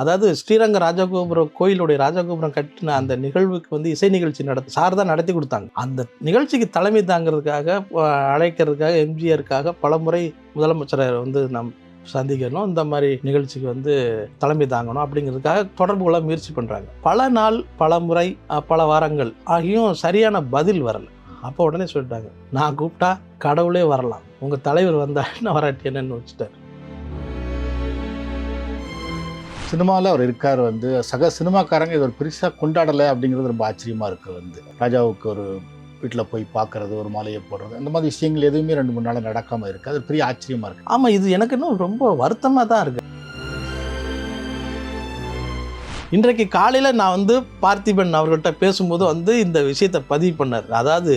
அதாவது ஸ்ரீரங்க ராஜகோபுரம் கோயிலுடைய ராஜகோபுரம் கட்டின அந்த நிகழ்வுக்கு வந்து இசை நிகழ்ச்சி நடத்த சார் தான் நடத்தி கொடுத்தாங்க. அந்த நிகழ்ச்சிக்கு தலைமை தாங்கிறதுக்காக அழைக்கிறதுக்காக எம்ஜிஆருக்காக பலமுறை முதலமைச்சரை வந்து நம் சந்திக்கணும். இந்த மாதிரி நிகழ்ச்சிக்கு வந்து தலைமை தாங்கணும் அப்படிங்கிறதுக்காக தொடர்பு கொள்ள முயற்சி பண்ணுறாங்க பல நாள் பல முறை பல வாரங்கள் ஆகியும் சரியான பதில் வரல. அப்போ உடனே சொல்லிட்டாங்க நான் கூப்பிட்டா கடவுளே வரலாம். உங்கள் தலைவர் வந்தா என்ன வராட்டி என்னன்னு வச்சுட்டார் சினிமாவில் அவர் இருக்கார் வந்து. சக சினிமாக்காரங்க இது ஒரு பெருசாக கொண்டாடலை அப்படிங்கிறது ரொம்ப ஆச்சரியமாக இருக்குது வந்து. ராஜாவுக்கு ஒரு வீட்டில் போய் பார்க்குறது ஒரு மாலையை போடுறது அந்த மாதிரி விஷயங்கள் எதுவுமே ரெண்டு மூணு நாள் நடக்காமல் இருக்குது அது பெரிய ஆச்சரியமாக இருக்குது ஆமாம் இது எனக்கு இன்னும் ரொம்ப வருத்தமாக தான் இருக்குது இன்றைக்கு காலையில் நான் வந்து பார்த்திபன் அவர்கள்ட்ட பேசும்போது வந்து இந்த விஷயத்தை பதிவு பண்ணார். அதாவது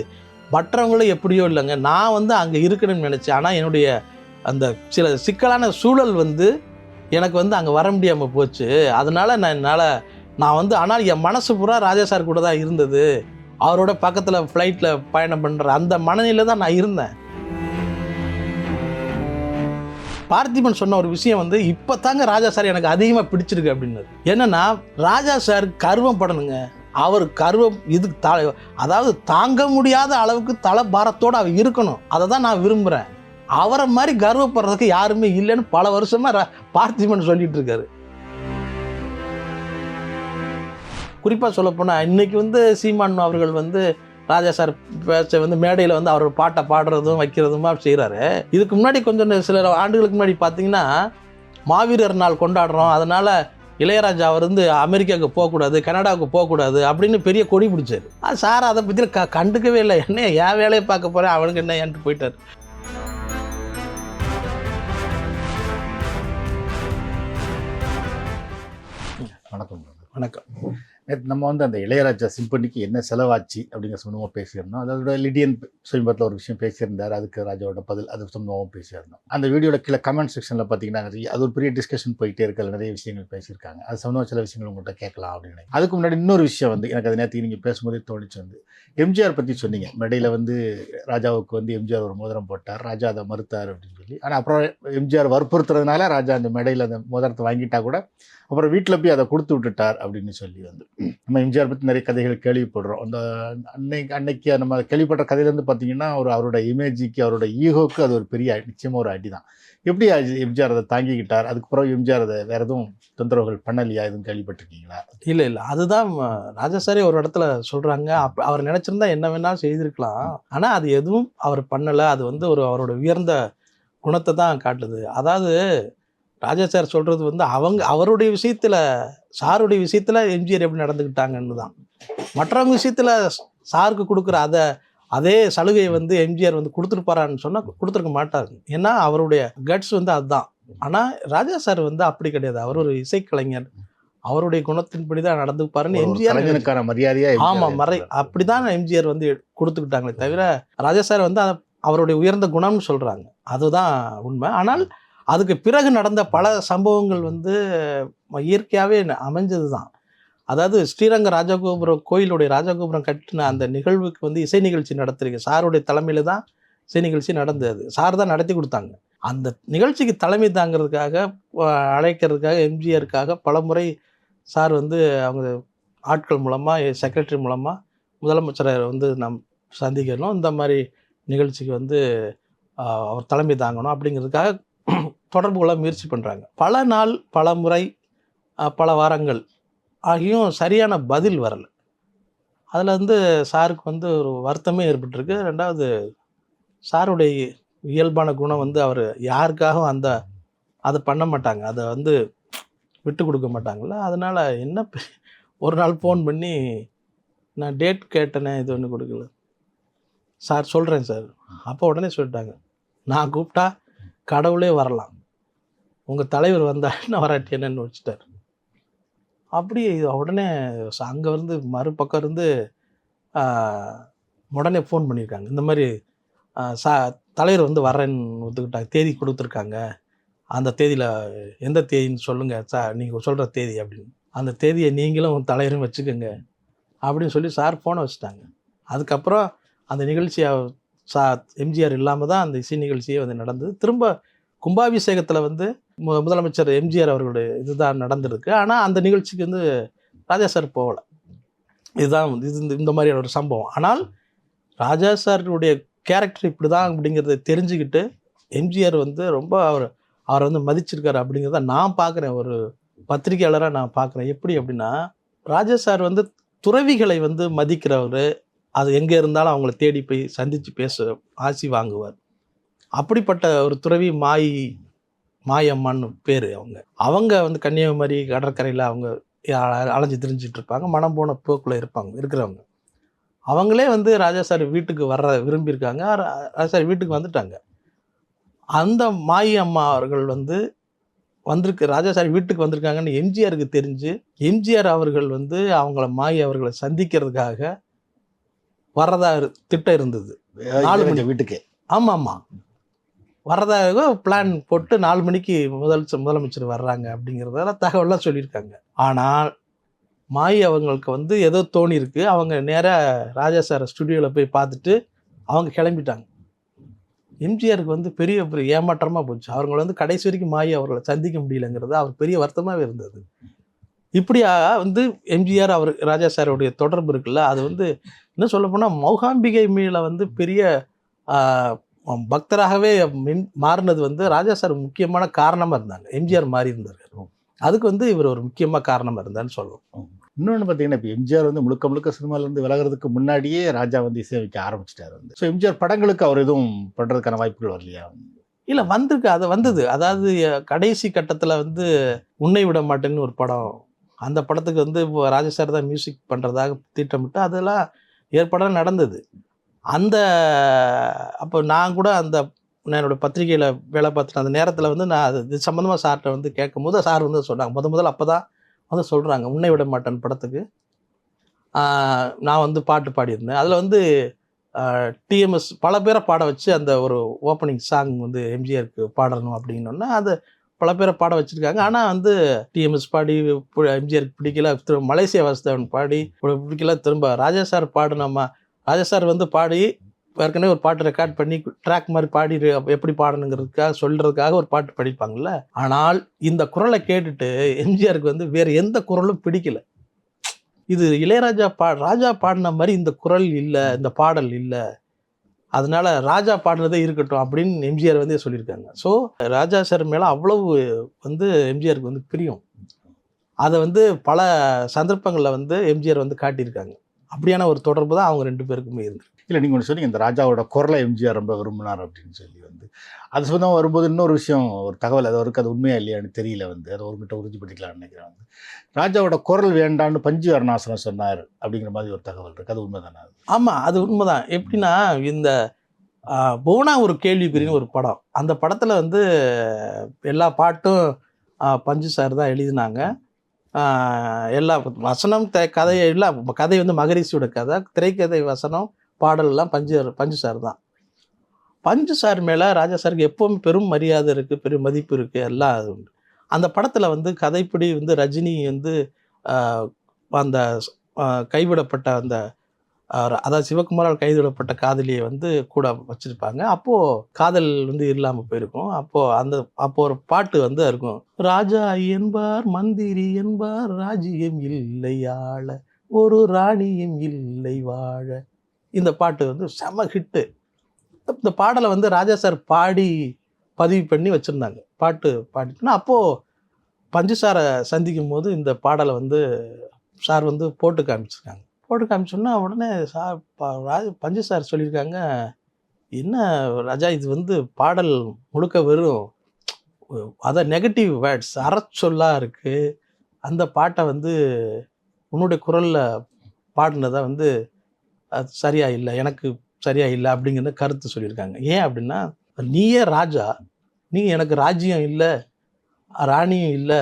மற்றவங்களும் எப்படியோ இல்லைங்க நான் வந்து அங்கே இருக்கணும்னு நினச்சேன். ஆனால் என்னுடைய அந்த சில சிக்கலான சூழல் வந்து எனக்கு வந்து அங்கே வர முடியாமல் போச்சு. அதனால் நான் என்னால் நான் வந்து ஆனால் என் மனசு பூரா ராஜா சார் கூட தான் இருந்தது. அவரோட பக்கத்தில் ஃப்ளைட்டில் பயணம் பண்ணுற அந்த மனநிலை தான் நான் இருந்தேன். பார்த்திபன் சொன்ன ஒரு விஷயம் வந்து இப்போ தாங்க ராஜா சார் எனக்கு அதிகமாக பிடிச்சிருக்கு அப்படின்னது என்னென்னா ராஜா சார் கருவம் படணுங்க. அவர் கருவம் இது த அதாவது தாங்க முடியாத அளவுக்கு தலை பாரத்தோடு அவர் இருக்கணும். அதை தான் நான் விரும்புகிறேன் அவரை மாதிரி கர்வப்படுறதுக்கு யாருமே இல்லைன்னு பல வருஷமாக ரா- பார்த்திபன் சொல்லிட்டு இருக்காரு. குறிப்பாக சொல்லப்போனால் இன்றைக்கி வந்து சீமான் அவர்கள் வந்து ராஜா சார் பேச்ச வந்து மேடையில் வந்து அவர் பாட்டை பாடுறதும் வைக்கிறதுமா செய்கிறாரு இதுக்கு முன்னாடி கொஞ்சம் சில ஆண்டுகளுக்கு முன்னாடி பார்த்தீங்கன்னா மாவீரர் நாள் கொண்டாடுறோம். அதனால் இளையராஜா அவர் வந்து அமெரிக்காவுக்கு போகக்கூடாது கனடாவுக்கு போகக்கூடாது அப்படின்னு பெரிய கொடி பிடிச்சார். அது சார் அதை பற்றி க கண்டுக்கவே இல்லை. என்ன என் வேலையை பார்க்க போகிறேன் அவனுக்கு என்ன ஏன்ட்டு போயிட்டார். வணக்கம். நேற்று நம்ம வந்து அந்த இளையராஜா சிம்பனிக்கு என்ன செலவாச்சு அப்படிங்கிற சம்பந்தமாக பேசியிருந்தோம். அதோட லிடியன் சமீபத்தில் ஒரு விஷயம் பேசியிருந்தார். அதுக்கு ராஜாவோட பதில் அது சம்பந்தமாகவும் பேசியிருந்தோம். அந்த வீடியோட கீழே கமெண்ட் செக்ஷனில் பார்த்தீங்கன்னா நிறைய அது ஒரு பெரிய டிஸ்கஷன் போயிட்டே இருக்கிற நிறைய விஷயங்கள் பேசியிருக்காங்க. அது சம்பந்தமாக சில விஷயங்கள் உங்கள்கிட்ட கேட்கலாம் அப்படின்னு அதுக்கு முன்னாடி இன்னொரு விஷயம் வந்து எனக்கு அது நேற்று நீங்கள் பேசும்போதே தோணிச்சு வந்து. எம்ஜிஆர் பற்றி சொன்னீங்க. மேடையில் வந்து ராஜாவுக்கு வந்து எம்ஜிஆர் ஒரு மோதிரம் போட்டார். ராஜா அதை மறுத்தார் அப்படின்னு சொல்லி. ஆனால் அப்புறம் எம்ஜிஆர் வற்புறுத்துறதுனால ராஜா அந்த மேடையில் அந்த மோதிரத்தை வாங்கிட்டா கூட அப்புறம் வீட்டில் போய் அதை கொடுத்து விட்டுட்டார் அப்படின்னு சொல்லி வந்து நம்ம எம்ஜிஆர் பற்றி நிறைய கதைகள் கேள்விப்படுறோம். அந்த அன்னைக்கு அன்னைக்கு நம்ம கேள்விப்பட்ட கதையிலேருந்து பார்த்தீங்கன்னா ஒரு அவரோட இமேஜுக்கு அவரோட ஈகோக்கு அது ஒரு பெரிய நிச்சயமாக நிச்சயமா ஒரு அடி தான் எப்படி எம்ஜிஆர் அதை தாங்கிக்கிட்டார்? அதுக்கப்புறம் எம்ஜிஆர் அதை வேறு எதுவும் தொந்தரவுகள் பண்ணலையா? எதுவும் கேள்விப்பட்டிருக்கீங்களா? இல்லை இல்லை. அதுதான் ராஜசாரி ராஜா ஒரு இடத்துல சொல்கிறாங்க அப் அவர் நினச்சிருந்தா என்ன வேணாலும் செய்திருக்கலாம். ஆனால் அது எதுவும் அவர் பண்ணலை. அது வந்து ஒரு அவரோட உயர்ந்த குணத்தை தான் காட்டுது. அதாவது ராஜா சார் சொல்கிறது வந்து அவங்க அவருடைய விஷயத்தில் சாருடைய விஷயத்தில் எம்ஜிஆர் எப்படி நடந்துக்கிட்டாங்கன்னு தான் மற்றவங்க விஷயத்தில் சாருக்கு கொடுக்குற அதை அதே சலுகையை வந்து எம்ஜிஆர் வந்து கொடுத்துருப்பாரான்னு சொன்னால் கொடுத்துருக்க மாட்டார். ஏன்னா அவருடைய கட்ஸ் வந்து அதுதான் ஆனால் ராஜா சார் வந்து அப்படி கிடையாது. அவர் ஒரு இசைக்கலைஞர். அவருடைய குணத்தின்படி தான் நடந்துப்பாருன்னு எம்ஜிஆர் மரியாதையா எம்ஜிஆர் ஆமா மறை. அப்படிதான் எம்ஜிஆர் வந்து கொடுத்துக்கிட்டாங்களே தவிர ராஜா சார் வந்து அவருடைய உயர்ந்த குணம்னு சொல்றாங்க. அதுதான் உண்மை. ஆனால் அதுக்கு பிறகு நடந்த பல சம்பவங்கள் வந்து இயற்கையாகவே அமைஞ்சது தான் அதாவது ஸ்ரீரங்க ராஜகோபுரம் கோயிலுடைய ராஜகோபுரம் கட்டின அந்த நிகழ்வுக்கு வந்து இசை நிகழ்ச்சி நடத்துறீங்க சாருடைய தலைமையில் தான் இசை நிகழ்ச்சி நடந்தது. சார் தான் நடத்தி கொடுத்தாங்க. அந்த நிகழ்ச்சிக்கு தலைமை தாங்கிறதுக்காக அழைக்கிறதுக்காக எம்ஜிஆருக்காக பலமுறை சார் வந்து அவங்க ஆட்கள் மூலமாக செக்ரட்டரி மூலமாக முதலமைச்சரை வந்து நம் சந்திக்கணும். இந்த மாதிரி நிகழ்ச்சிக்கு வந்து அவர் தலைமை தாங்கணும் அப்படிங்கிறதுக்காக தொடர்பு கொள்ள முயற்சி பண்ணுறாங்க பல நாள் பல முறை பல வாரங்கள் ஆகியும் சரியான பதில் வரல. அதில் வந்து சாருக்கு வந்து ஒரு வருத்தமே ஏற்பட்டிருக்கு. ரெண்டாவது சாருடைய இயல்பான குணம் வந்து அவர் யாருக்காகவும் அந்த அதை பண்ண மாட்டாங்க. அதை வந்து விட்டு கொடுக்க மாட்டாங்கள்ல அதனால் என்ன ஒரு நாள் ஃபோன் பண்ணி நான் டேட் கேட்டேனே இது ஒன்று கொடுக்கல. சார் சொல்கிறேன் சார். அப்போ உடனே சொல்லிட்டாங்க. நான் கூப்பிட்டா கடவுளே வரலாம். உங்கள் தலைவர் வந்தா என்ன வராட்டி என்னன்னு வச்சுட்டார் அப்படி உடனே அங்கே இருந்து மறுபக்கம் இருந்து உடனே ஃபோன் பண்ணியிருக்காங்க இந்த மாதிரி சா தலைவர் வந்து வரேன்னு ஒத்துக்கிட்டாங்க. தேதி கொடுத்துருக்காங்க. அந்த தேதியில் எந்த தேதின்னு சொல்லுங்கள் சார் நீங்கள் சொல்கிற தேதி அப்படின்னு. அந்த தேதியை நீங்களும் உங்கள் தலைவரும் வச்சுக்கோங்க அப்படின்னு சொல்லி சார் ஃபோனை வச்சுட்டாங்க. அதுக்கப்புறம் அந்த நிகழ்ச்சியை சா எம்ஜிஆர் இல்லாமல் தான் அந்த இசை நிகழ்ச்சியே வந்து நடந்தது. திரும்ப கும்பாபிஷேகத்தில் வந்து முதலமைச்சர் எம்ஜிஆர் அவர்களுடைய இதுதான் நடந்திருக்கு. ஆனால் அந்த நிகழ்ச்சிக்கு வந்து ராஜா சார் போகலை. இதுதான் வந்து இது இந்த- இந்த மாதிரியான ஒரு சம்பவம். ஆனால் ராஜா சாருடைய கேரக்டர் இப்படி தான் அப்படிங்கிறத தெரிஞ்சுக்கிட்டு எம்ஜிஆர் வந்து ரொம்ப அவர் அவரை வந்து மதிச்சிருக்காரு அப்படிங்கிறத நான் பார்க்குறேன் ஒரு பத்திரிகையாளராக நான் பார்க்குறேன் எப்படி அப்படின்னா ராஜா சார் வந்து துறவிகளை வந்து மதிக்கிறவர். அது எங்கே இருந்தாலும் அவங்கள தேடி போய் சந்தித்து பேச ஆசி வாங்குவார். அப்படிப்பட்ட ஒரு துறவி மாயி மாயம்மான்னு பேர் அவங்க. அவங்க வந்து கன்னியாகுமரி கடற்கரையில் அவங்க அலைஞ்சு திரிஞ்சிட்டு இருப்பாங்க மனம் போன போக்கில் இருப்பாங்க இருக்கிறவங்க. அவங்களே வந்து ராஜா சார் வீட்டுக்கு வர்ற விரும்பியிருக்காங்க. ராஜா சார் வீட்டுக்கு வந்துட்டாங்க. அந்த மாயி அம்மா அவர்கள் வந்து வந்திருக்கு ராஜா சார் வீட்டுக்கு வந்திருக்காங்கன்னு எம்ஜிஆருக்கு தெரிஞ்சு எம்ஜிஆர் அவர்கள் வந்து அவங்கள மாயி அவர்களை சந்திக்கிறதுக்காக வர்றதா இரு- திட்டம் இருந்தது. நாலு மணி. வீட்டுக்கு. ஆமாம் ஆமாம். வர்றதாக பிளான் போட்டு நாலு மணிக்கு முதல் முதலமைச்சர் வர்றாங்க அப்படிங்கிறதால தகவலாம் சொல்லியிருக்காங்க. ஆனால் மாயி அவங்களுக்கு வந்து ஏதோ தோணி இருக்கு. அவங்க நேராக ராஜா சார் ஸ்டுடியோவில் போய் பார்த்துட்டு அவங்க கிளம்பிட்டாங்க. எம்ஜிஆருக்கு வந்து பெரிய பெரிய ஏமாற்றமாக போச்சு. அவங்கள வந்து கடைசி வரைக்கும் மாயி அவர்களை சந்திக்க முடியலங்கிறது அவர் பெரிய வருத்தமாகவே இருந்தது. இப்படியா வந்து எம்ஜிஆர் அவர் ராஜா சாருடைய தொடர்பு இருக்குல்ல அது வந்து இன்னும் சொல்ல போனால் மௌகாம்பிகை மேல வந்து பெரிய பக்தராகவே மின் மாறினது வந்து ராஜா சார் முக்கியமான காரணமாக இருந்தாங்க. எம்ஜிஆர் மாறி இருந்தார் அதுக்கு வந்து இவர் ஒரு முக்கியமாக காரணமாக இருந்தான்னு சொல்லணும் இன்னொன்று பார்த்தீங்கன்னா இப்போ எம்ஜிஆர் வந்து முழுக்க முழுக்க சினிமாலேருந்து விலகிறதுக்கு முன்னாடியே ராஜா வந்து இசையமைக்க ஆரம்பிச்சிட்டாரு வந்து. ஸோ எம்ஜிஆர் படங்களுக்கு அவர் எதுவும் பண்ணுறதுக்கான வாய்ப்புகள் வரலையா? இல்லை வந்திருக்கு. அது வந்தது. அதாவது கடைசி கட்டத்தில் வந்து உன்னை விட மாட்டேன்னு ஒரு படம். அந்த படத்துக்கு வந்து இப்போ ராஜா சார் தான் மியூசிக் பண்ணுறதாக திட்டமிட்டு அதெல்லாம் ஏற்பாடாக நடந்தது. அந்த அப்போ நான் கூட அந்த நான் பத்திரிகையில் வேலை பார்த்துட்டு அந்த நேரத்தில் வந்து நான் அது இது சம்மந்தமாக சார்கிட்ட வந்து கேட்கும் போது சார் வந்து சொன்னாங்க. முத முதல்ல அப்போ தான் வந்து சொல்கிறாங்க உன்னை விட மாட்டேன் படத்துக்கு. நான் வந்து பாட்டு பாடியிருந்தேன். அதில் வந்து டிஎம்எஸ் பல பேரை பாட வச்சு அந்த ஒரு ஓப்பனிங் சாங் வந்து எம்ஜிஆருக்கு பாடணும் அப்படின்னோன்னா அது பல பேரை பாட வச்சுருக்காங்க. ஆனால் வந்து டிஎம்எஸ் பாடி எம்ஜிஆருக்கு பிடிக்கல. திரும்ப மலேசியா வாசுதேவன் பாடி பிடிக்கல. திரும்ப ராஜா சார் பாடினோமா ராஜா சார் வந்து பாடி ஏற்கனவே ஒரு பாட்டு ரெக்கார்ட் பண்ணி ட்ராக் மாதிரி பாடி எப்படி பாடணுங்கிறதுக்காக சொல்கிறதுக்காக ஒரு பாட்டு படிப்பாங்கல்ல? ஆனால் இந்த குரலை கேட்டுட்டு எம்ஜிஆருக்கு வந்து வேறு எந்த குரலும் பிடிக்கல. இது இளையராஜா பா ராஜா பாடின மாதிரி இந்த குரல் இல்லை இந்த பாடல் இல்லை. அதனால ராஜா பாடினதே இருக்கட்டும் அப்படின்னு எம்ஜிஆர் வந்து சொல்லியிருக்காங்க. ஸோ ராஜா சார் மேலே அவ்வளவு வந்து எம்ஜிஆருக்கு வந்து பிரியம். அதை வந்து பல சந்தர்ப்பங்களில் வந்து எம்ஜிஆர் வந்து காட்டியிருக்காங்க. அப்படியான ஒரு தொடர்பு தான் அவங்க ரெண்டு பேருக்குமே இருந்திருக்கு. இல்லை நீங்கள் ஒன்று சொன்னீங்க இந்த ராஜாவோட குரலை எம்ஜிஆர் ரொம்ப விரும்பினார் அப்படின்னு சொல்லி வந்து. அது சொந்தம் வரும்போது இன்னொரு விஷயம் ஒரு தகவல் அது அவருக்கு அது உண்மையா இல்லையான்னு தெரியல வந்து. அதை ஒருமிட்ட உறுதிப்படுத்திக்கலாம்னு நினைக்கிறேன் வந்து. ராஜாவோட குரல் வேண்டான்னு பஞ்சு அருணாசனம் சொன்னார் அப்படிங்கிற மாதிரி ஒரு தகவல் இருக்கு. அது உண்மைதானே அது? ஆமாம் அது உண்மைதான் எப்படின்னா இந்த ஆ, புவனா ஒரு கேள்விக்குறின்னு ஒரு படம். அந்த படத்தில் வந்து எல்லா பாட்டும் பஞ்சு சார் தான் எழுதினாங்க. எல்லா வசனம் த கதை எல்லாம் கதை வந்து மகரிஷியோட கதை திரைக்கதை வசனம் பாடல் பஞ்சு பஞ்சு சார் தான். பஞ்சு சார் மேலே ராஜா சாருக்கு எப்பவும் பெரும் மரியாதை இருக்குது பெரும் மதிப்பு இருக்குது எல்லாம் அது உண்டு. அந்த படத்தில் வந்து கதைப்படி வந்து ரஜினி வந்து அந்த கைவிடப்பட்ட அந்த ஆஹ் அதாவது சிவகுமாரால் கைதுவிடப்பட்ட காதலியை வந்து கூட வச்சிருப்பாங்க. அப்போ காதல் வந்து இல்லாம போயிருக்கும். அப்போ அந்த அப்போ ஒரு பாட்டு வந்து இருக்கும். ராஜா என்பார் மந்திரி என்பார் ராஜ்யம் இல்லை ஆள ஒரு ராணியும் இல்லை வாழ. இந்த பாட்டு வந்து செம ஹிட்டு இந்த பாடலை வந்து ராஜா சார் பாடி பதிவு பண்ணி வச்சுருந்தாங்க. பாட்டு பாடிட்டுனா அப்போது பஞ்சு சாரை சந்திக்கும் போது இந்த பாடலை வந்து சார் வந்து போட்டு காமிச்சிருக்காங்க. போட்டு காமிச்சோன்னா உடனே சார் ராஜ- பஞ்சு சார் சொல்லியிருக்காங்க என்ன ராஜா இது வந்து பாடல் முழுக்க வெறும் அதான் நெகட்டிவ் வேர்ட்ஸ் அறச்சொல்லாக இருக்குது அந்த பாட்டை வந்து உன்னுடைய குரலில் பாடினதை வந்து அது சரியாக இல்லை எனக்கு சரியாக இல்லை அப்படிங்கிற கருத்து சொல்லியிருக்காங்க. ஏன் அப்படின்னா நீயே ராஜா நீ எனக்கு ராஜ்யம் இல்லை ராணியும் இல்லை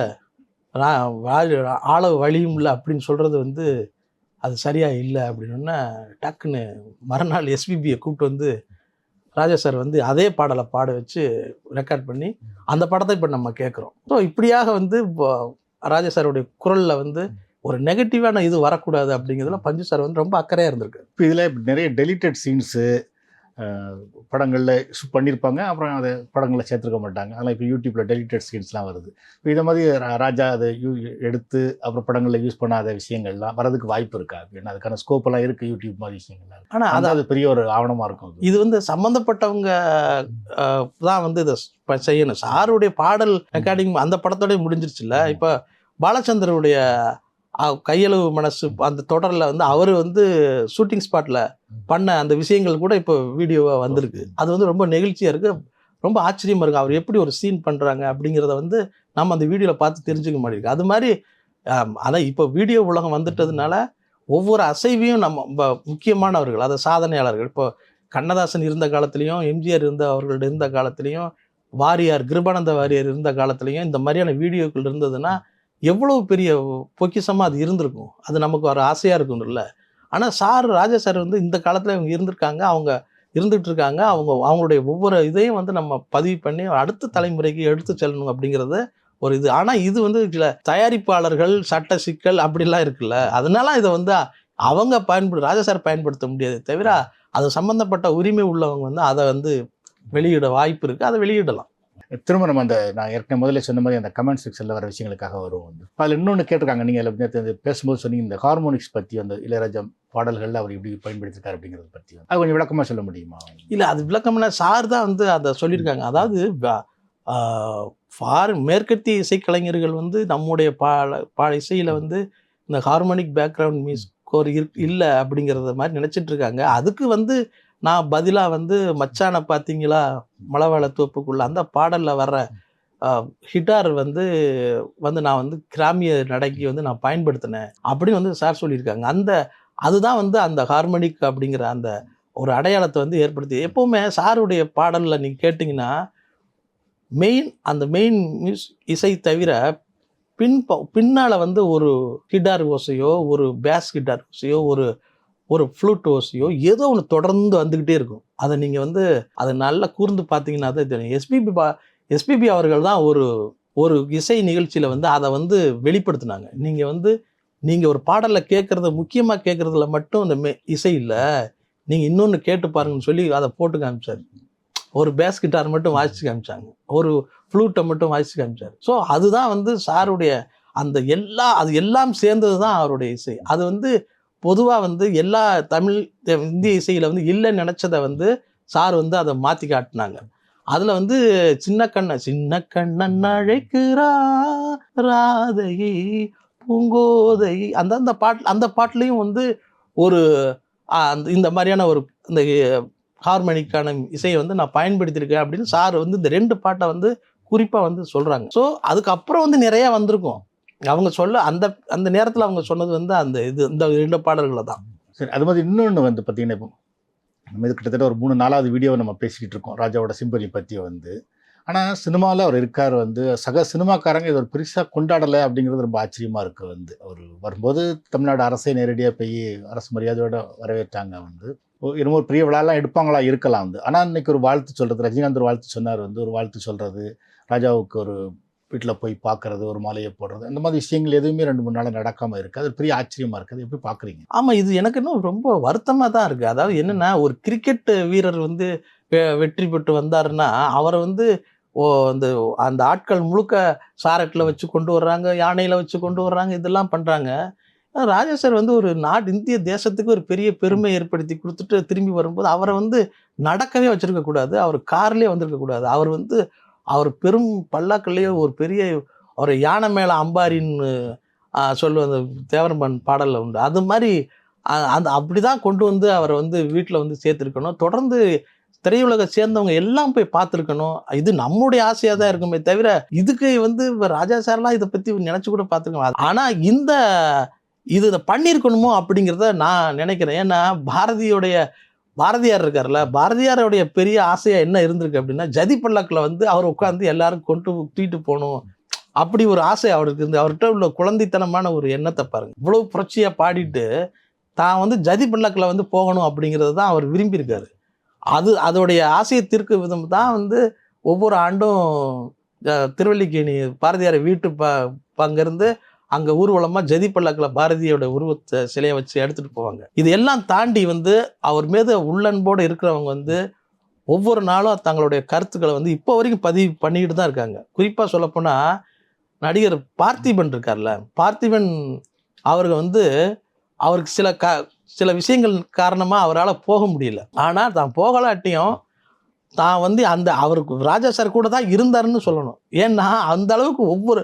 ஆள வழியும் இல்லை அப்படின்னு சொல்கிறது வந்து அது சரியாக இல்லை அப்படின்னா டக்குன்னு மறுநாள் எஸ்பிபியை கூப்பிட்டு வந்து ராஜா சார் வந்து அதே பாடலை பாட வச்சு ரெக்கார்ட் பண்ணி அந்த படத்தை இப்போ நம்ம கேட்குறோம் ஸோ இப்படியாக வந்து இப்போ ராஜா சாருடைய குரலில் வந்து ஒரு நெகட்டிவான இது வரக்கூடாது அப்படிங்கிறதுல பஞ்சு சார் வந்து ரொம்ப அக்கறையாக இருந்திருக்கு. இப்போ இதில் நிறைய டெலிட்டட் சீன்ஸு படங்களில் பண்ணியிருப்பாங்க அப்புறம் அதை படங்களில் சேர்த்துருக்க மாட்டாங்க. அதெல்லாம் இப்போ யூடியூப்பில் டெலிட்டட் சீன்ஸ்லாம் வருது. இப்போ இதை மாதிரி ராஜா அதை யூ எடுத்து அப்புறம் படங்களில் யூஸ் பண்ணாத விஷயங்கள்லாம் வரதுக்கு வாய்ப்பு இருக்கா? ஏன்னா அதுக்கான ஸ்கோப் எல்லாம் இருக்குது யூடியூப் மாதிரி விஷயங்கள்லாம். ஆனால் அது அது பெரிய ஒரு ஆவணமாக இருக்கும். இது வந்து சம்மந்தப்பட்டவங்க தான் வந்து இதை செய்யணும். சாருடைய பாடல் ரெக்கார்டிங் அந்த படத்தோடய முடிஞ்சிருச்சுல்ல. இப்போ பாலச்சந்தருடைய கையளவு மனசு அந்த தொடரில் வந்து அவர் வந்து ஷூட்டிங் ஸ்பாட்டில் பண்ண அந்த விஷயங்கள் கூட இப்போ வீடியோவாக வந்திருக்கு. அது வந்து ரொம்ப நெகிழ்ச்சியாக இருக்குது ரொம்ப ஆச்சரியமாக இருக்குது அவர் எப்படி ஒரு சீன் பண்ணுறாங்க அப்படிங்கிறத வந்து நம்ம அந்த வீடியோவில் பார்த்து தெரிஞ்சுக்க மாட்டேங்குது. அது மாதிரி அதான் இப்போ வீடியோ உலகம் வந்துட்டதுனால ஒவ்வொரு அசைவையும் நம்ம முக்கியமானவர்கள் அதை சாதனையாளர்கள் இப்போ கண்ணதாசன் இருந்த காலத்துலேயும் எம்ஜிஆர் இருந்த அவர்கள் இருந்த காலத்துலேயும் வாரியார் கிருபானந்த வாரியார் இருந்த காலத்துலேயும் இந்த மாதிரியான வீடியோக்கள் இருந்ததுன்னா எவ்வளவு பெரிய பொக்கிஷமாக அது இருந்திருக்கும்? அது நமக்கு ஒரு ஆசையாக இருக்கும்ல. ஆனால் சார் ராஜா சார் வந்து இந்த காலத்தில் இவங்க இருந்திருக்காங்க அவங்க இருந்துகிட்டு இருக்காங்க அவங்க அவங்களுடைய ஒவ்வொரு இதையும் வந்து நம்ம பதிவு பண்ணி அடுத்த தலைமுறைக்கு எடுத்து செல்லணும் அப்படிங்கிறது ஒரு இது. ஆனால் இது வந்து சில தயாரிப்பாளர்கள் சட்ட சிக்கல் அப்படிலாம் இருக்குல்ல. அதனால இதை வந்து அவங்க பயன்படு ராஜா சார் பயன்படுத்த முடியாது. தவிர அது சம்மந்தப்பட்ட உரிமை உள்ளவங்க வந்து அதை வந்து வெளியிட வாய்ப்பு இருக்குது அதை வெளியிடலாம். திரும்ப நம்ம அந்த நான் ஏற்கனவே முதல்ல சொன்ன மாதிரி அந்த கமெண்ட் செக்ஷனில் வர விஷயங்களுக்காக வரும் வந்து. அதில் இன்னொன்று கேட்டிருக்காங்க நீங்கள் நேற்று பேசும்போது சொன்னீங்க இந்த ஹார்மோனிக்ஸ் பற்றி அந்த இளையராஜா பாடல்களில் அவர் எப்படி பயன்படுத்திருக்காரு அப்படிங்கிறத பற்றி அது கொஞ்சம் விளக்கமாக சொல்ல முடியுமா? இல்லை அது விளக்கம்னா சார் தான் வந்து அதை சொல்லியிருக்காங்க. அதாவது ஃபார் மேற்கத்திய இசைக்கலைஞர்கள் வந்து நம்முடைய பாட பா இசையில் வந்து இந்த ஹார்மோனிக் பேக்ரவுண்ட் மியூஸ் ஸ்கோர் இல்லை அப்படிங்கிறத மாதிரி நினச்சிட்டு இருக்காங்க. அதுக்கு வந்து நான் பதிலாக வந்து மச்சானை பார்த்தீங்களா மலவாழ தோப்புக்குள்ள அந்த பாடலில் வர்ற ஹிட்டார் வந்து வந்து நான் வந்து கிராமிய நடைக்கு வந்து நான் பயன்படுத்தினேன். அப்படின்னு வந்து சார் சொல்லியிருக்காங்க. அந்த அதுதான் வந்து அந்த ஹார்மோனிக் அப்படிங்கிற அந்த ஒரு அடையாளத்தை வந்து ஏற்படுத்தி எப்போவுமே சாருடைய பாடலில் நீங்கள் கேட்டிங்கன்னா மெயின் அந்த மெயின் மியூஸ் இசை தவிர பின் பின்னால் வந்து ஒரு கிட்டார் ஓசையோ ஒரு பேஸ் கிட்டார் ஓசையோ ஒரு ஒரு ஃப்ளூட்டோஸையோ ஏதோ ஒன்று தொடர்ந்து வந்துக்கிட்டே இருக்கும். அதை நீங்கள் வந்து அதை நல்லா கூர்ந்து பார்த்தீங்கன்னா தான் தெரியும். எஸ்பிபி பா எஸ்பிபி அவர்கள் தான் ஒரு ஒரு இசை நிகழ்ச்சியில் வந்து அதை வந்து வெளிப்படுத்தினாங்க. நீங்கள் வந்து நீங்கள் ஒரு பாடலில் கேட்குறத முக்கியமாக கேட்குறதுல மட்டும் அந்த மே இசை இல்லை. நீங்கள் இன்னொன்று கேட்டு பாருங்கன்னு சொல்லி அதை போட்டு காமிச்சார். ஒரு பேஸ் கிட்டார் மட்டும் வாசித்து காமிச்சாங்க. ஒரு ஃப்ளூட்டை மட்டும் வாசிச்சு காமிச்சார். ஸோ அதுதான் வந்து சாருடைய அந்த எல்லா அது எல்லாம் சேர்ந்தது தான் அவருடைய இசை. அது வந்து பொதுவாக வந்து எல்லா தமிழ் இந்திய இசையில் வந்து இல்லைன்னு நினச்சதை வந்து சார் வந்து அதை மாற்றி காட்டினாங்க. அதில் வந்து சின்ன கண்ணன் சின்ன கண்ணன் அழைக்கிறா ராதையை பூங்கோதை அந்த அந்த பாட்டு அந்த பாட்டுலேயும் வந்து ஒரு அந்த இந்த மாதிரியான ஒரு இந்த ஹார்மோனிக்கான இசையை வந்து நான் பயன்படுத்தியிருக்கேன் அப்படின்னு சார் வந்து இந்த ரெண்டு பாட்டை வந்து குறிப்பாக வந்து சொல்கிறாங்க ஸோ அதுக்கப்புறம் வந்து நிறையா வந்திருக்கும். அவங்க சொல்ல அந்த அந்த நேரத்தில் அவங்க சொன்னது வந்து அந்த இது இந்த ரெண்டு பாடல்களை தான். சரி அது மாதிரி இன்னொன்று வந்து பார்த்தீங்கன்னா இப்போ நம்ம இது கிட்டத்தட்ட ஒரு மூணு நாலாவது வீடியோவை நம்ம பேசிக்கிட்டு இருக்கோம். ராஜாவோட சிம்பனி பற்றி வந்து. ஆனால் சினிமாவில் அவர் இருக்கார் வந்து சக சினிமாக்காரங்க இது ஒரு பெருசாக கொண்டாடலை அப்படிங்கிறது ரொம்ப ஆச்சரியமாக இருக்குது வந்து. அவர் வரும்போது தமிழ்நாடு அரசே நேரடியாக போய் அரசு மரியாதையோடு வரவேற்றாங்க வந்து. என்னமோ ஒரு பெரிய விழாலாம் எடுப்பாங்களா இருக்கலாம் வந்து. ஆனால் இன்றைக்கி ஒரு வாழ்த்து சொல்கிறது ரஜினிகாந்த் ஒரு வாழ்த்து சொன்னார் வந்து ஒரு வாழ்த்து சொல்கிறது ராஜாவுக்கு ஒரு வீட்டில் போய் பார்க்குறது ஒரு மாலையை போடுறது அந்த மாதிரி விஷயங்கள் எதுவுமே ரெண்டு மூணு நாள் நடக்காமல் இருக்குது அது பெரிய ஆச்சரியமாக இருக்குது எப்படி பார்க்குறீங்க ஆமாம் இது எனக்கு இன்னும் ரொம்ப வருத்தமாக தான் இருக்குது அதாவது என்னென்னா ஒரு கிரிக்கெட் வீரர் வந்து வெற்றி பெற்று வந்தாருன்னா அவரை வந்து ஓ அந்த அந்த ஆட்கள் முழுக்க சாரட்டில் வச்சு கொண்டு வர்றாங்க யானையில் வச்சு கொண்டு வர்றாங்க இதெல்லாம் பண்ணுறாங்க ராஜா சார் வந்து ஒரு நாடு இந்திய தேசத்துக்கு ஒரு பெரிய பெருமை ஏற்படுத்தி கொடுத்துட்டு திரும்பி வரும்போது அவரை வந்து நடக்கவே வச்சுருக்கக்கூடாது. அவர் கார்லேயே வந்திருக்கக்கூடாது. அவர் வந்து அவர் பெரும் பல்லாக்கள்லேயே ஒரு பெரிய ஒரு யானை மேலே அம்பாரின்னு ஆ, சொல்லுவ அந்த தேவரம்பன் பாடலில் உண்டு. அது மாதிரி அந்த அப்படி தான் கொண்டு வந்து அவரை வந்து வீட்டில் வந்து சேர்த்துருக்கணும். தொடர்ந்து திரையுலக சேர்ந்தவங்க எல்லாம் போய் பார்த்துருக்கணும். இது நம்முடைய ஆசையாக தான் இருக்குமே தவிர இதுக்கு வந்து இப்போ ராஜா சார்லாம் இதை பற்றி நினச்சி கூட பார்த்துருக்கோம் ஆனால் இந்த இது பண்ணியிருக்கணுமோ அப்படிங்கிறத நான் நினைக்கிறேன். ஏன்னா பாரதியுடைய பாரதியார் இருக்கார்ல பாரதியாருடைய பெரிய ஆசையாக என்ன இருந்திருக்கு அப்படின்னா ஜதி பல்லாக்கில் வந்து அவர் உட்காந்து எல்லாரும் கொண்டு தூக்கிட்டு போகணும். அப்படி ஒரு ஆசை அவருக்கு இருந்து அவர்கிட்ட உள்ள குழந்தைத்தனமான ஒரு எண்ணத்தை பாருங்க. இவ்வளோ புரட்சியாக பாடிட்டு தான் வந்து ஜதி பல்லாக்கில் வந்து போகணும் அப்படிங்கிறது தான் அவர் விரும்பியிருக்காரு. அது அதோடைய ஆசையை தீர்க்கும் விதம் தான் வந்து ஒவ்வொரு ஆண்டும் திருவல்லிக்கேணி பாரதியார் வீட்டு ப அங்கேருந்து அங்கே ஊர்வலமாக ஜதி பல்லாக்கில் பாரதியோட உருவத்தை சிலையை வச்சு எடுத்துகிட்டு போவாங்க. இது எல்லாம் தாண்டி வந்து அவர் மீது உள்ளன்போடு இருக்கிறவங்க வந்து ஒவ்வொரு நாளும் தங்களுடைய கருத்துக்களை வந்து இப்போ வரைக்கும் பதிவு பண்ணிக்கிட்டு தான் இருக்காங்க. குறிப்பாக சொல்லப்போனால் நடிகர் பார்த்திபன் இருக்கார்ல. பார்த்திபன் அவர்கள் வந்து அவருக்கு சில க சில விஷயங்கள் காரணமாக அவரால் போக முடியல. ஆனால் தான் போகலாட்டியும் தான் வந்து அந்த அவருக்கு ராஜா சார் கூட தான் இருந்தாருன்னு சொல்லணும். ஏன்னா அந்த அளவுக்கு ஒவ்வொரு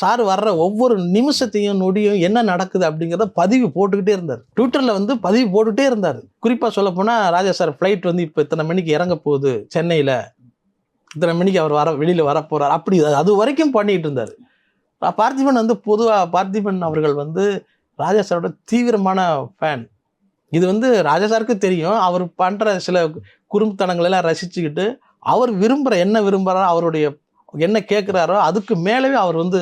சார் வர்ற ஒவ்வொரு நிமிஷத்தையும் நொடியும் என்ன நடக்குது அப்படிங்கிறத பதிவு போட்டுக்கிட்டே இருந்தார். ட்விட்டரில் வந்து பதிவு போட்டுகிட்டே இருந்தார். குறிப்பாக சொல்ல போனால் ராஜா சார் ஃப்ளைட் வந்து இப்போ இத்தனை மணிக்கு இறங்க போகுது சென்னையில். இத்தனை மணிக்கு அவர் வர வெளியில் வர போகிறார் அப்படி அது வரைக்கும் பண்ணிகிட்டு இருந்தார். பார்த்திபன் வந்து பொதுவாக பார்த்திபன் அவர்கள் வந்து ராஜா சாரோட தீவிரமான ஃபேன் இது வந்து ராஜா சாருக்கு தெரியும். அவர் பண்ணுற சில குறும்புத்தனங்களை எல்லாம் ரசிச்சுக்கிட்டு அவர் விரும்புகிற என்ன விரும்புகிறாரோ அவருடைய என்ன கேட்குறாரோ அதுக்கு மேலவே அவர் வந்து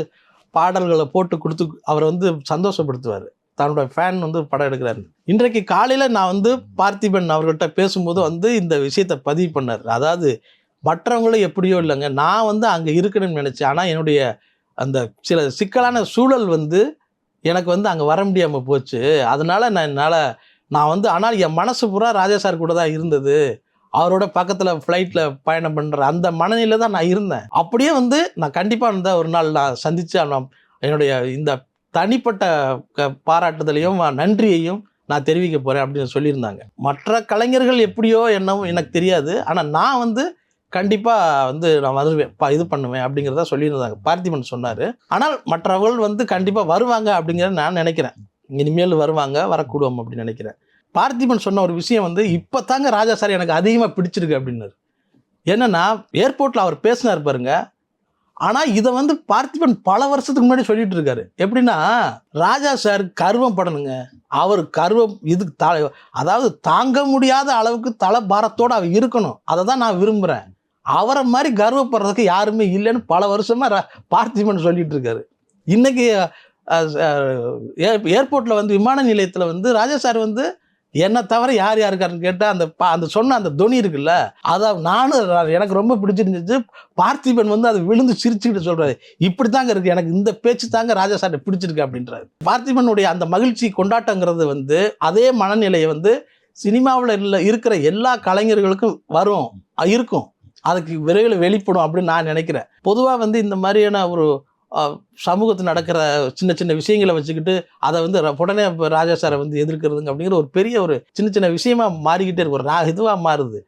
பாடல்களை போட்டு கொடுத்து அவரை வந்து சந்தோஷப்படுத்துவார். தன்னோட ஃபேன் வந்து படம் எடுக்கிறாரு. இன்றைக்கு காலையில் நான் வந்து பார்த்திபன் அவர்கள்ட்ட பேசும்போது வந்து இந்த விஷயத்தை பதிவு பண்ணார். அதாவது மற்றவங்களும் எப்படியோ இல்லைங்க. நான் வந்து அங்கே இருக்கணும்னு நினச்சேன். ஆனால் என்னுடைய அந்த சில சிக்கலான சூழல் வந்து எனக்கு வந்து அங்கே வர முடியாமல் போச்சு. அதனால் நான் என்னால் நான் வந்து ஆனால் என் மனசு பூரா ராஜா சார் கூட தான் இருந்தது. அவரோட பக்கத்தில் ஃப்ளைட்டில் பயணம் பண்ணுற அந்த மனநிலை தான் நான் இருந்தேன். அப்படியே வந்து நான் கண்டிப்பாக இருந்த ஒரு நாள் நான் சந்தித்து நான் என்னுடைய இந்த தனிப்பட்ட க பாராட்டுதலையும் நன்றியையும் நான் தெரிவிக்க போகிறேன் அப்படின்னு சொல்லியிருந்தாங்க. மற்ற கலைஞர்கள் எப்படியோ என்னவோ எனக்கு தெரியாது. ஆனால் நான் வந்து கண்டிப்பாக வந்து நான் வருவேன் இது பண்ணுவேன் அப்படிங்கிறத சொல்லியிருந்தாங்க. பார்த்திபன் சொன்னார். ஆனால் மற்றவர்கள் வந்து கண்டிப்பாக வருவாங்க அப்படிங்கிறத நான் நினைக்கிறேன். இனிமேல் வருவாங்க வரக்கூடும் அப்படின்னு நினைக்கிறேன். பார்த்திபன் சொன்ன ஒரு விஷயம் வந்து இப்போ தாங்க ராஜா சார் எனக்கு அதிகமாக பிடிச்சிருக்கு அப்படின்னாரு. என்னன்னா ஏர்போர்ட்டில் அவர் பேசினார் பாருங்க. ஆனால் இதை வந்து பார்த்திபன் பல வருஷத்துக்கு முன்னாடி சொல்லிட்டு இருக்காரு. எப்படின்னா ராஜா சார் கர்வம் படணுங்க. அவர் கர்வம் இதுக்கு த அதாவது தாங்க முடியாத அளவுக்கு தலை பாரத்தோடு அவர் இருக்கணும். அதை தான் நான் விரும்புகிறேன் அவரை மாதிரி கர்வப்படுறதுக்கு யாருமே இல்லைன்னு பல வருஷமாக ரா- பார்த்திபன் சொல்லிட்டு இருக்காரு. இன்னைக்கு ஏர்போர்ட்டில் வந்து விமான நிலையத்தில் வந்து ராஜா சார் வந்து என்னை தவிர யார் யாருக்காருன்னு கேட்டால் அந்த பா- அந்த சொன்ன அந்த தொனி இருக்குல்ல அதை நானும் எனக்கு ரொம்ப பிடிச்சிருந்துச்சு. பார்த்திபன் வந்து அதை விழுந்து சிரிச்சுக்கிட்டு சொல்கிறாரு இப்படி தாங்க இருக்குது எனக்கு இந்த பேச்சு தாங்க ராஜா சார்ட்ட பிடிச்சிருக்கு அப்படின்றாரு. பார்த்திபனுடைய அந்த மகிழ்ச்சி கொண்டாட்டங்கிறது வந்து அதே மனநிலையை வந்து சினிமாவில் இல்லை இருக்கிற எல்லா கலைஞர்களுக்கும் வரும் இருக்கும். அதுக்கு விரைவில் வெளிப்படும் அப்படின்னு நான் நினைக்கிறேன். பொதுவாக வந்து இந்த மாதிரியான ஒரு சமூகத்தில் நடக்கிற சின்ன சின்ன விஷயங்களை வச்சுக்கிட்டு அதை வந்து உடனே இப்போ ராஜா சாரை வந்து எதிர்க்கிறதுங்க அப்படிங்கிற ஒரு பெரிய ஒரு சின்ன சின்ன விஷயமா மாறிக்கிட்டே இருக்கு. ஒரு ரா இதுவாக மாறுது.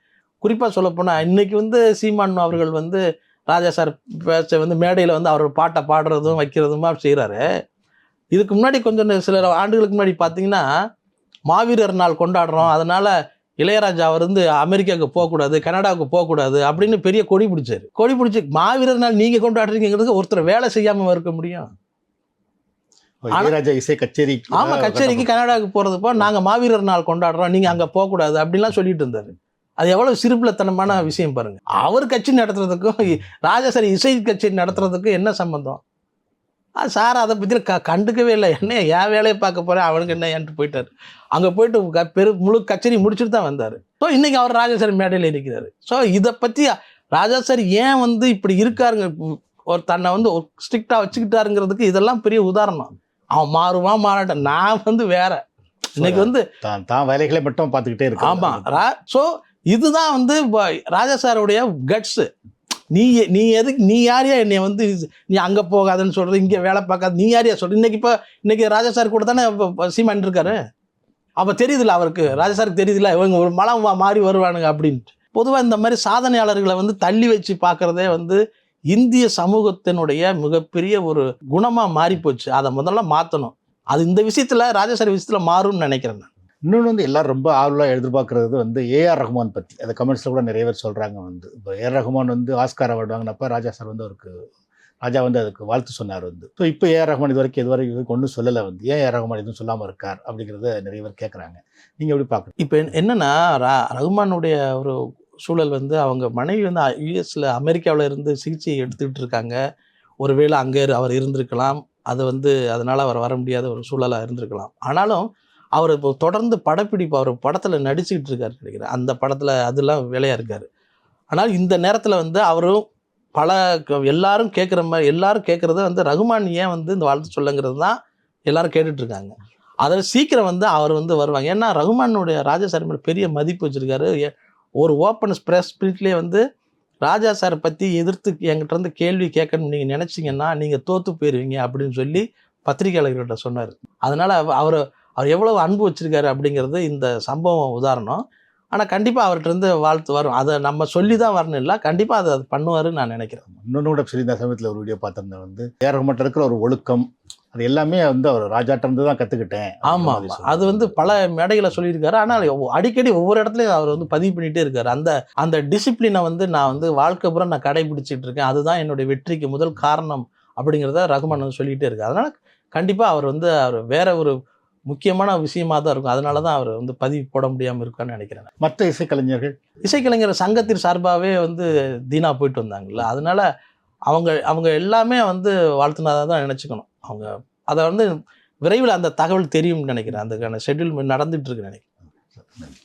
குறிப்பாக சொல்லப்போனால் இன்றைக்கி வந்து சீமான் அவர்கள் வந்து ராஜா சார் பேச்ச வந்து மேடையில் வந்து அவர் பாட்டை பாடுறதும் வைக்கிறதுமா செய்கிறாரு இதுக்கு முன்னாடி கொஞ்சம் சில ஆண்டுகளுக்கு முன்னாடி பார்த்தீங்கன்னா மாவீரர் நாள் கொண்டாடுறோம். அதனால் இளையராஜா அவர் வந்து அமெரிக்காவுக்கு போகக்கூடாது கனடாவுக்கு போகக்கூடாது அப்படின்னு பெரிய கொடி பிடிச்சாரு. கொடி பிடிச்சி மாவீரர் நாள் நீங்கள் கொண்டாடுறீங்கிறதுக்கு ஒருத்தர் வேலை செய்யாமல் இருக்க முடியும். இளையராஜா இசை கச்சேரி ஆமா கச்சேரிக்கு கனடாவுக்கு போறதுப்போ நாங்க மாவீரர் நாள் கொண்டாடுறோம் நீங்க அங்க போக கூடாது அப்படின்லாம் சொல்லிட்டு இருந்தாரு. அது எவ்வளவு சிறுபிள்ளத்தனமான விஷயம் பாருங்க. அவர் கட்சி நடத்துறதுக்கும் ராஜாசாரி இசை கச்சேரி நடத்துறதுக்கும் என்ன சம்பந்தம்? சார் அதை பற்றி க கண்டுக்கவே இல்லை. என்ன என் வேலையை பார்க்க போறேன் அவனுக்கு என்ன ஏன்ட்டு போயிட்டாரு. அங்கே போயிட்டு க- பெரு முழு கச்சேரி முடிச்சுட்டு தான் வந்தார். ஸோ இன்னைக்கு அவர் ராஜாசாரி மேடையில் இருக்கிறாரு. ஸோ இதை பற்றி ராஜாசாரி ஏன் வந்து இப்படி இருக்காருங்க? ஒரு தன்னை வந்து ஸ்ட்ரிக்டாக வச்சுக்கிட்டாருங்கிறதுக்கு இதெல்லாம் பெரிய உதாரணம். அவன் மாறுவான் மாறாட்டான். நான் வந்து வேற. இன்னைக்கு வந்து தான் வேலைகளை மட்டும் பார்த்துக்கிட்டே இருக்கு ஆமா. ஸோ இதுதான் வந்து ராஜா சாருடைய கட்ஸ் நீ நீ எதுக்கு நீ யாரையா என்னை வந்து நீ அங்கே போகாதன்னு சொல்கிறது இங்கே வேலை பார்க்காது நீ யாரையா சொல்கிற இன்றைக்கி இப்போ இன்றைக்கி ராஜா சார் கூட தானே இப்போ சீமான் இருக்காரு? அப்போ தெரியுதுல்ல அவருக்கு ராஜா சாருக்கு தெரியுதுல்ல இவங்க ஒரு மலம் வா- மாறி வருவானுங்க அப்படின்ட்டு. பொதுவாக இந்த மாதிரி சாதனையாளர்களை வந்து தள்ளி வச்சு பார்க்குறதே வந்து இந்திய சமூகத்தினுடைய மிகப்பெரிய ஒரு குணமாக மாறிப்போச்சு. அதை முதல்ல மாற்றணும் அது இந்த விஷயத்தில் ராஜசாரி விஷயத்தில் மாறும்னு நினைக்கிறேன் நான். இன்னொன்று வந்து எல்லாரும் ரொம்ப ஆர்வலாக எதிர்பார்க்கறது வந்து ஏஆர் ரஹ்மான் பற்றி அதை கமெண்ட்ஸில் கூட நிறைய பேர் சொல்கிறாங்க வந்து. இப்போ ஏஆர் ரஹ்மான் வந்து ஆஸ்கார் அவார்டு வாங்கினப்ப ராஜா சார் வந்து அவருக்கு ராஜா வந்து அதுக்கு வாழ்த்து சொன்னார் வந்து. ஸோ இப்போ ஏஆர் ரஹ்மான் இது வரைக்கும் இது வரைக்கும் ஒன்றும் சொல்லலை வந்து. ஏன் ஏஆர் ரஹ்மான் எதுவும் சொல்லாமல் இருக்கார் அப்படிங்கிறத நிறைய பேர் கேட்குறாங்க நீங்கள் எப்படி பார்க்குறீங்க இப்போ என்னென்னா ரா ரகுமானுடைய ஒரு சூழல் வந்து அவங்க மனைவி வந்து யூஎஸில் அமெரிக்காவில் இருந்து சிகிச்சை எடுத்துக்கிட்டு இருக்காங்க. ஒருவேளை அங்கே அவர் இருந்திருக்கலாம். அது வந்து அதனால் அவர் வர முடியாத ஒரு சூழலாக இருந்திருக்கலாம். ஆனாலும் அவர் இப்போ தொடர்ந்து படப்பிடிப்பு அவர் படத்தில் நடிச்சுக்கிட்டு இருக்காரு நினைக்கிறேன். அந்த படத்தில் அதெல்லாம் வேலையாக இருக்கார். ஆனால் இந்த நேரத்தில் வந்து அவரும் பல எல்லாரும் கேட்குற மாதிரி எல்லாரும் கேட்குறத வந்து ரகுமான் ஏன் வந்து இந்த வாழ்த்து சொல்லுங்கிறது தான் எல்லாரும் கேட்டுட்ருக்காங்க அதில் சீக்கிரம் வந்து அவர் வந்து வருவாங்க. ஏன்னா ரகுமானுடைய ராஜா சார் மேலே பெரிய மதிப்பு வச்சுருக்காரு. ஒரு ஓப்பன் ஸ்ப்ரெஸ் ஸ்பிரிட்லேயே வந்து ராஜா சாரை பற்றி எதிர்த்து என்கிட்ட இருந்து கேள்வி கேட்கணும்னு நீங்கள் நினச்சிங்கன்னா நீங்கள் தோற்று போயிருவீங்க அப்படின்னு சொல்லி பத்திரிகையாளர்கள்ட்ட சொன்னார். அதனால் அவர் அவர் எவ்வளவு அன்பு வச்சிருக்காரு அப்படிங்கிறது இந்த சம்பவம் உதாரணம். ஆனால் கண்டிப்பாக அவர்கிட்ட இருந்து வாழ்த்து வரும். அதை நம்ம சொல்லி தான் வரணும். இல்லை கண்டிப்பாக அதை அது பண்ணுவாருன்னு நான் நினைக்கிறேன். இன்னொன்று கூட சொல்லி இந்த சமயத்தில் ஒரு வீடியோ பார்த்திருந்தேன் வந்து. ஏறகமட்ட இருக்கிற ஒரு ஒழுக்கம் அது எல்லாமே வந்து அவர் ராஜாட்ட இருந்து தான் கற்றுக்கிட்டேன் ஆமாம் அது வந்து பல மேடைகளை சொல்லியிருக்காரு. ஆனால் அடிக்கடி ஒவ்வொரு இடத்துலையும் அவர் வந்து பதிவு பண்ணிகிட்டே இருக்காரு. அந்த அந்த டிசிப்ளினை வந்து நான் வந்து வாழ்க்கை பூரா நான் கடைபிடிச்சிட்டு இருக்கேன். அதுதான் என்னுடைய வெற்றிக்கு முதல் காரணம் அப்படிங்கிறத ரகுமான் வந்து சொல்லிகிட்டே இருக்காரு. அதனால் கண்டிப்பாக அவர் வந்து அவர் வேற ஒரு முக்கியமான விஷயமா தான் இருக்கும். அதனால தான் அவர் வந்து பதிவு போட முடியாமல் இருக்கான்னு நினைக்கிறேன் மற்ற இசைக்கலைஞர்கள்? இசைக்கலைஞர் சங்கத்தின் சார்பாகவே வந்து தீனா போயிட்டு வந்தாங்கல்ல. அதனால அவங்க அவங்க எல்லாமே வந்து வாழ்த்துனதாக தான் நினச்சிக்கணும். அவங்க அதை வந்து விரைவில் அந்த தகவல் தெரியும்னு நினைக்கிறேன். அதுக்கான ஷெட்யூல் நடந்துட்டு இருக்கு நினைக்கிறேன். நன்றி.